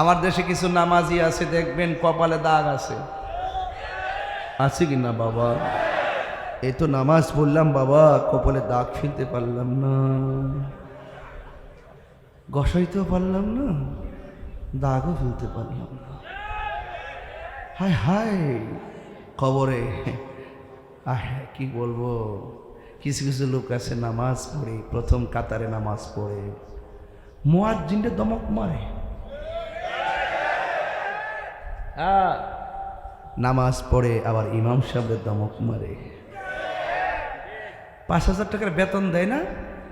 আমার দেশে কিছু নামাজি আছে, দেখবেন কপালে দাগ আছে। আছে কি না বাবা? এই তো নামাজ পড়লাম বাবা, কপালে দাগ ফেলতে পারলাম না। গসাইতেও পারলাম না, দাগও ফেলতে পারলাম না। হায় হায় খবরে আহ, কি বলব? কিছু কিছু লোক আছে নামাজ পড়ে, প্রথম কাতারে নামাজ পড়ে। মোয়ার জিন্ডে দমক মারে আহ, নামাজ পড়ে আবার ইমাম সাহেবের দমক মারে। পাঁচ হাজার টাকার বেতন দেয় না,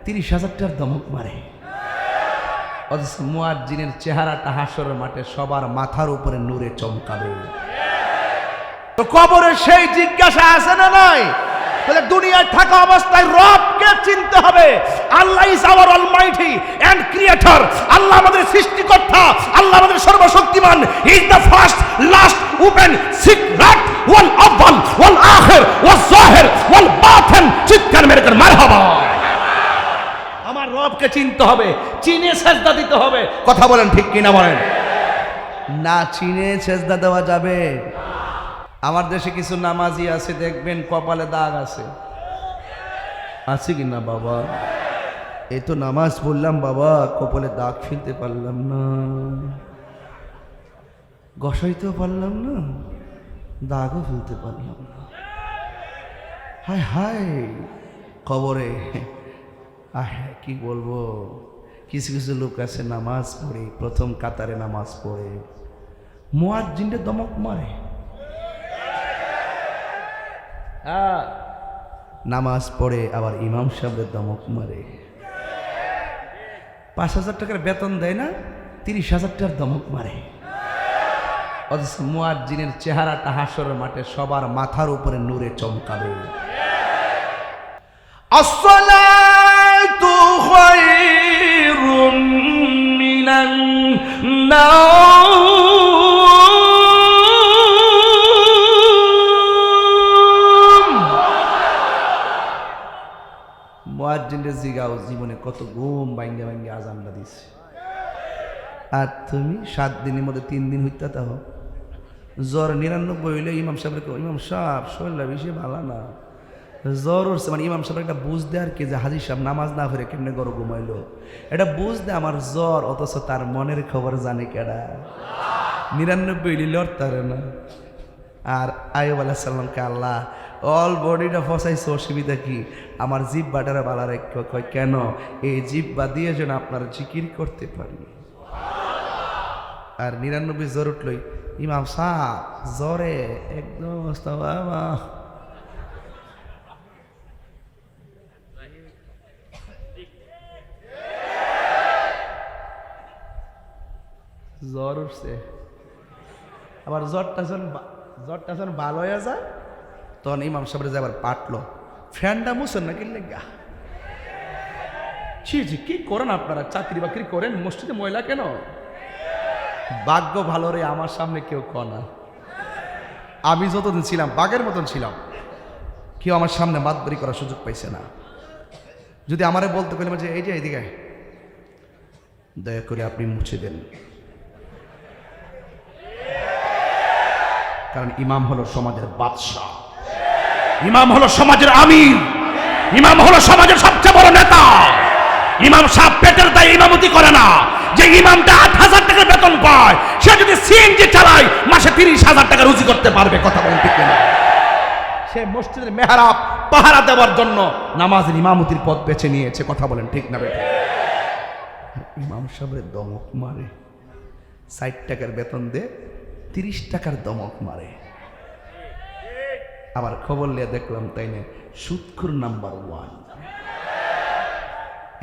তিরিশ হাজার টাকার দমক মারে। অথচ মুয়াজ্জিনের চেহারাটা হাসরের মাঠে সবার মাথার উপরে নূরে চমকাবে। তো কবরে সেই জিজ্ঞাসা আছে না নয় তাহলে দুনিয়ায় থাকা অবস্থায় রবকে চিনতে হবে। Allah is our almighty and creator. Allah আমাদের সৃষ্টিকর্তা। আল্লাহ আমাদের সর্বশক্তিমান। Is the first, last, open, secret, ওয়াল আউয়াল, ওয়াল আখির, ওয়াল জাহির, ওয়াল বাতিন। চিৎকার মেরে কর মারহাবা। আমার রবকে চিনতে হবে। চিনে সেজদা দিতে হবে। কথা বলেন ঠিক কিনা বলেন? না, চিনে সেজদা দেওয়া যাবে। আমার দেশে কিছু নামাজি আছে, দেখবেন কপালে দাগ আছে। আছে কি না বাবা? এই তো নামাজ পড়লাম বাবা, কপালে দাগ ফেলতে পারলাম না। গসাইতেও পারলাম না, দাগও ফেলতে পারলাম না। হায় হায় খবরে আহ, কি বলব? কিছু কিছু লোক আছে নামাজ পড়ে, প্রথম কাতারে নামাজ পড়ে। মোয়ার জিন্ডে দমক মারে। হ্যাঁ। নামাজ পড়ে আবার ইমাম সাহেবের দমক মারে। পাঁচ হাজার টাকার বেতন দেয় না তিরিশ হাজার টাকার দমক মারে। অথচ মুয়াজ্জিনের চেহারাটা হাসর মাঠে সবার মাথার উপরে নূরে চমকাবে। আসসালাতু মুয়াজ্জিনের জিগাও জীবনে কত ঘুম বাইঙ্গে বাইঙ্গে আজানটা দিছে। আর তুমি সাত দিনের মধ্যে তিন দিন হইতে তাহ জ্বর নিরানব্বই হইলে ইমাম সাহেবের ইমাম সাহেব, শরীরটা বেশি ভালো না। জ্বর উঠছে মানে ইমাম সাহেব একটা বুঝ দেয় আর কি যে, হাজির সাহেব, নামাজ না ফেরে কেমনে গরু ঘুমাইলো? এটা বুঝ দে আমার জ্বর, অথচ তার মনের খবর জানে কেডা। নিরানব্বই হইলে লড়তারে না। আর আয়ুব আলাহ সাল্লামকে আল্লাহ অল বডিটা ফসাইছে, অসুবিধা কি? আমার জিভ বাটারা বালা রেখে কয়, কেন? এই জিভ বা দিয়ে যেন আপনার জিকির করতে পারি। আর নিরানব্বই জ্বর উঠলই। ইমাম সাহ জ্বরে একদম বাবা। জ্বর উঠছে। আবার জ্বরটা যখন জ্বরটা যখন ভালো হয়ে যায় তখন ইমাম সাহেবের যে আবার পাটলো, ফ্যানটা মুছেন না কিনলে গা ছি করেন আপনারা? চাকরি বাকরি করেন? মসজিদে ময়লা কেন? ভাগ্য ভালো রে, আমার সামনে কেউ কনা আমি যতদিন ছিলাম, বাঘের মতন ছিলাম। কেউ আমার সামনে মাতবরি করার সুযোগ পাইছে না। যদি আমারে বলতে পারলাম যে এই যে, এইদিকে দয়া করে আপনি মুছে দেন। কারণ ইমাম হলো সমাজের বাদশাহ। ইমাম হলো সমাজের আমির। ইমাম হলো সমাজের সবচেয়ে বড় নেতা। ইমাম সাহেব পেটের দায় ইমামতি করে না। যে ইমামটা আট হাজার টাকা বেতন পায়, সে যদি সিএনজি চালায়, মাসে তিরিশ হাজার টাকা রুজি করতে পারবে, কথা বলেন ঠিক সে মসজিদের মেহরাব, পাহারা দেওয়ার জন্য নামাজের ইমামতির পথ বেছে নিয়েছে, কথা বলেন ঠিক না বেটা ইমাম সাহেবের দমক মারে। ষাট টাকার বেতন দে তিরিশ টাকার দমক মারে। আবার খবর নিয়ে দেখলাম তাই না? সুৎখুর নাম্বার ওয়ান।